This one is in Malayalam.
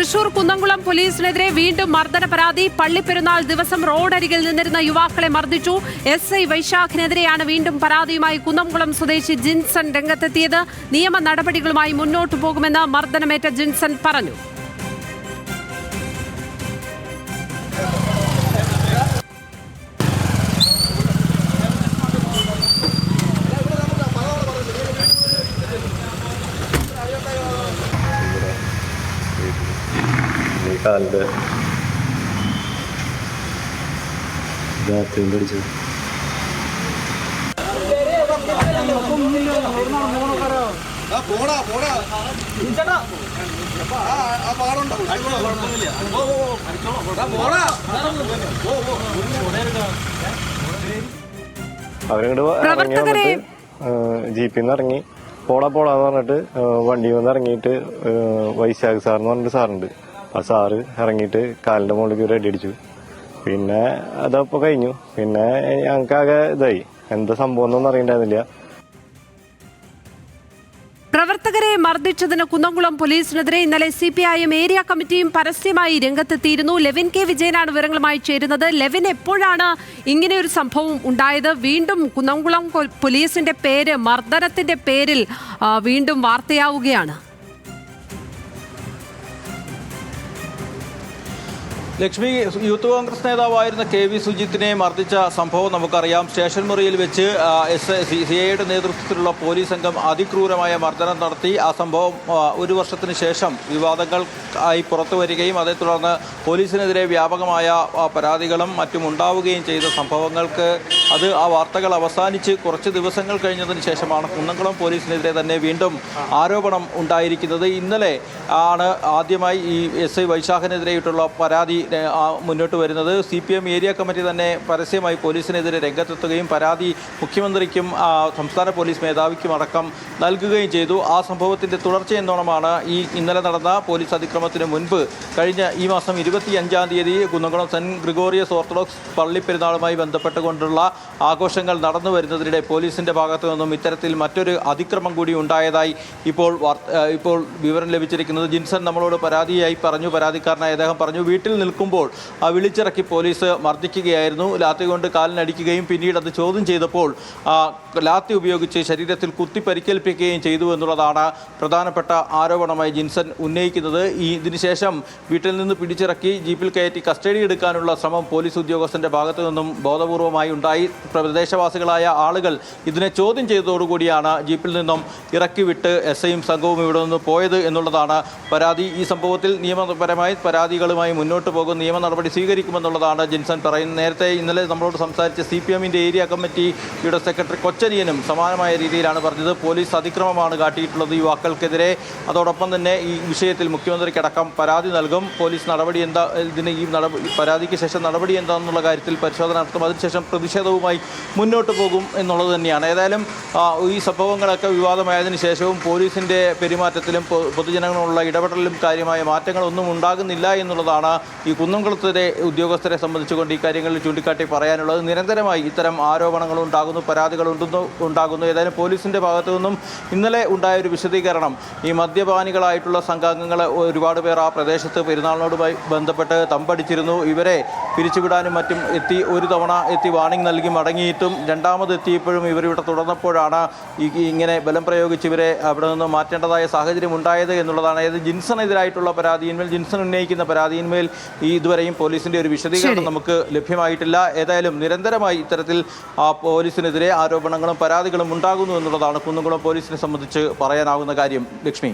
തൃശൂർ കുന്നംകുളം പോലീസിനെതിരെ വീണ്ടും മർദ്ദന പരാതി. പള്ളിപ്പെരുന്നാൾ ദിവസം റോഡരികിൽ നിന്നിരുന്ന യുവാക്കളെ മർദ്ദിച്ചു. എസ് ഐ വൈശാഖിനെതിരെയാണ് വീണ്ടും പരാതിയുമായി കുന്നംകുളം സ്വദേശി ജിൻസൺ രംഗത്തെത്തിയത്. നിയമ നടപടികളുമായി മുന്നോട്ടു പോകുമെന്ന് മർദ്ദനമേറ്റ ജിൻസൺ പറഞ്ഞു. കാലിന്റെ ബാത്റൂമിൽ അടിച്ചത് അവരിങ്ങോട്ട് ഇറങ്ങി പ്രവർത്തകരെ- വന്നിട്ട് ജീപ്പിൽ നിന്ന് ഇറങ്ങി. പോടാ പോടാന്ന് പറഞ്ഞിട്ട് വണ്ടി വന്ന് ഇറങ്ങിയിട്ട് വൈശാഖ് സാർ എന്ന് പറഞ്ഞിട്ട് സാറുണ്ട്. ആ സാറ് ഇറങ്ങിയിട്ട് കാലിന്റെ മുകളിലേക്ക് ഒരു അടിയടിച്ചു പിന്നെ അതപ്പോ കഴിഞ്ഞു. പിന്നെ ഞങ്ങൾക്കാകെ ഇതായി. എന്താ സംഭവം എന്നൊന്നും അറിയണ്ടായിരുന്നില്ല. പ്രവർത്തകരെ മർദ്ദിച്ചതിന് കുന്നംകുളം പോലീസിനെതിരെ ഇന്നലെ C P I M area കമ്മിറ്റിയും പരസ്യമായി രംഗത്തെത്തിയിരുന്നു. ലെവിൻ കെ വിജയനാണ് വിവരങ്ങളുമായി ചേരുന്നത്. ലെവിൻ എപ്പോഴാണ് ഇങ്ങനെയൊരു സംഭവം ഉണ്ടായത്? വീണ്ടും കുന്നംകുളം പോലീസിന്റെ പേര് മർദ്ദനത്തിന്റെ പേരിൽ വീണ്ടും വാർത്തയാവുകയാണ്. ലക്ഷ്മി യൂത്ത് കോൺഗ്രസ് നേതാവായിരുന്ന കെ വി സുജിത്തിനെ മർദ്ദിച്ച സംഭവം നമുക്കറിയാം. സ്റ്റേഷൻ മുറിയിൽ വെച്ച് എസ് സി ഐയുടെ നേതൃത്വത്തിലുള്ള പോലീസ് സംഘം അതിക്രൂരമായ മർദ്ദനം നടത്തി. ആ സംഭവം ഒരു വർഷത്തിന് ശേഷം വിവാദങ്ങൾ ആയി പുറത്തു വരികയും അതേ തുടർന്ന് പോലീസിനെതിരെ വ്യാപകമായ പരാതികളും മറ്റും ഉണ്ടാവുകയും ചെയ്ത സംഭവങ്ങൾക്ക് അത് ആ വാർത്തകൾ അവസാനിച്ച് കുറച്ച് ദിവസങ്ങൾ കഴിഞ്ഞതിന് ശേഷമാണ് കുന്നംകുളം പോലീസിനെതിരെ തന്നെ വീണ്ടും ആരോപണം ഉണ്ടായിരിക്കുന്നത്. ഇന്നലെ ആണ് ആദ്യമായി ഈ എസ് ഐ വൈശാഖനെതിരെയിട്ടുള്ള പരാതി മുന്നോട്ട് വരുന്നത്. C P M area committee തന്നെ പരസ്യമായി പോലീസിനെതിരെ രംഗത്തെത്തുകയും പരാതി മുഖ്യമന്ത്രിക്കും സംസ്ഥാന പോലീസ് മേധാവിക്കും അടക്കം നൽകുകയും ചെയ്തു. ആ സംഭവത്തിന്റെ തുടർച്ചയെന്നോണമാണ് ഈ ഇന്നലെ നടന്ന പോലീസ് അതിക്രമത്തിന് മുൻപ് കഴിഞ്ഞ ഈ മാസം ഇരുപത്തി അഞ്ചാം തീയതി കുന്നംകുളം സെന്റ് ഗ്രിഗോറിയസ് ഓർത്തഡോക്സ് പള്ളി പെരുന്നാളുമായി ബന്ധപ്പെട്ടുകൊണ്ടുള്ള ആഘോഷങ്ങൾ നടന്നു വരുന്നതിനിടെ പോലീസിന്റെ ഭാഗത്തു നിന്നും ഇത്തരത്തിൽ മറ്റൊരു അതിക്രമം കൂടി ഉണ്ടായതായി ഇപ്പോൾ ഇപ്പോൾ വിവരം ലഭിച്ചിരിക്കുന്നത്. ജിൻസൺ നമ്മളോട് പരാതിയായി പറഞ്ഞു പരാതിക്കാരനായി അദ്ദേഹം പറഞ്ഞു വീട്ടിൽ നിൽക്കുമ്പോൾ ആ വിളിച്ചിറക്കി പോലീസ് മർദ്ദിക്കുകയായിരുന്നു. ലാത്തി കൊണ്ട് കാലിനടിക്കുകയും പിന്നീട് അത് ചോദ്യം ചെയ്തപ്പോൾ ലാത്തി ഉപയോഗിച്ച് ശരീരത്തിൽ കുത്തി പരിക്കേൽപ്പിക്കുകയും ചെയ്തു എന്നുള്ളതാണ് പ്രധാനപ്പെട്ട ആരോപണമായി ജിൻസൺ ഉന്നയിക്കുന്നത്. ഈ ഇതിനുശേഷം വീട്ടിൽ നിന്ന് പിടിച്ചിറക്കി ജീപ്പിൽ കയറ്റി കസ്റ്റഡി എടുക്കാനുള്ള ശ്രമം പോലീസ് ഉദ്യോഗസ്ഥന്റെ ഭാഗത്തു നിന്നും ബോധപൂർവമായി ഉണ്ടായി. പ്രദേശവാസികളായ ആളുകൾ ഇതിനെ ചോദ്യം ചെയ്തതോടുകൂടിയാണ് ജീപ്പിൽ നിന്നും ഇറക്കി വിട്ട് എസ് ഐയും സംഘവും ഇവിടെ നിന്ന് പോയത് എന്നുള്ളതാണ് പരാതി. ഈ സംഭവത്തിൽ നിയമപരമായി പരാതികളുമായി മുന്നോട്ട് പോകും. നിയമ നടപടി സ്വീകരിക്കുമെന്നുള്ളതാണ് ജിൻസൺ പറയുന്നത്. നേരത്തെ ഇന്നലെ നമ്മളോട് സംസാരിച്ച സി പി എമ്മിന്റെ ഏരിയ കമ്മിറ്റിയുടെ സെക്രട്ടറി കൊച്ചനിയനും സമാനമായ രീതിയിലാണ് പറഞ്ഞത്. പോലീസ് അതിക്രമമാണ് കാട്ടിയിട്ടുള്ളത് യുവാക്കൾക്കെതിരെ. അതോടൊപ്പം തന്നെ ഈ വിഷയത്തിൽ മുഖ്യമന്ത്രിക്കടക്കം പരാതി നൽകും. പോലീസ് നടപടി എന്താ ഇതിന് ഈ പരാതിക്ക് ശേഷം നടപടി എന്താണെന്നുള്ള കാര്യത്തിൽ പരിശോധന നടത്തും. അതിനുശേഷം പ്രതിഷേധവുമായി മുന്നോട്ട് പോകും എന്നുള്ളത് തന്നെയാണ്. ഏതായാലും ഈ സംഭവങ്ങളൊക്കെ വിവാദമായതിനു ശേഷവും പോലീസിന്റെ പെരുമാറ്റത്തിലും പൊതുജനങ്ങളുള്ള ഇടപെടലിലും കാര്യമായ മാറ്റങ്ങളൊന്നും ഉണ്ടാകുന്നില്ല എന്നുള്ളതാണ് ഈ കുന്നംകുളത്തിലെ ഉദ്യോഗസ്ഥരെ സംബന്ധിച്ചുകൊണ്ട് ഈ കാര്യങ്ങളിൽ ചൂണ്ടിക്കാട്ടി പറയാനുള്ളത്. നിരന്തരമായി ഇത്തരം ആരോപണങ്ങൾ ഉണ്ടാകുന്നു പരാതികൾ ഉണ്ടാകുന്നു. ഏതായാലും പോലീസിന്റെ ഭാഗത്തു നിന്നും ഇന്നലെ ഉണ്ടായ ഒരു വിശദീകരണം ഈ മദ്യപാനികളായിട്ടുള്ള സംഘാംഗങ്ങൾ ഒരുപാട് പേർ ആ പ്രദേശത്ത് പെരുന്നാളിനോടുമായി ബന്ധപ്പെട്ട് തമ്പടിച്ചിരുന്നു. ഇവരെ പിരിച്ചുവിടാനും മറ്റും എത്തി ഒരു തവണ എത്തി വാണിംഗ് നൽകി മടങ്ങിയിട്ടും രണ്ടാമത് എത്തിയപ്പോഴും ഇവരിവിടെ തുടർന്നപ്പോഴാണ് ഇങ്ങനെ ബലം പ്രയോഗിച്ച് ഇവരെ അവിടെ നിന്ന് മാറ്റേണ്ടതായ സാഹചര്യം ഉണ്ടായത് എന്നുള്ളതാണ്. ഏത് ജിൻസണെതിരായിട്ടുള്ള പരാതിയിന്മേൽ ജിൻസൺ ഉന്നയിക്കുന്ന പരാതിയിന്മേൽ ഈ ഇതുവരെയും പോലീസിന്റെ ഒരു വിശദീകരണം നമുക്ക് ലഭ്യമായിട്ടില്ല. ഏതായാലും നിരന്തരമായി ഇത്തരത്തിൽ ആ പോലീസിനെതിരെ ആരോപണങ്ങളും പരാതികളും ഉണ്ടാകുന്നു എന്നുള്ളതാണ് കുന്നുകുളം പോലീസിനെ സംബന്ധിച്ച് പറയാനാവുന്ന കാര്യം. ലക്ഷ്മി.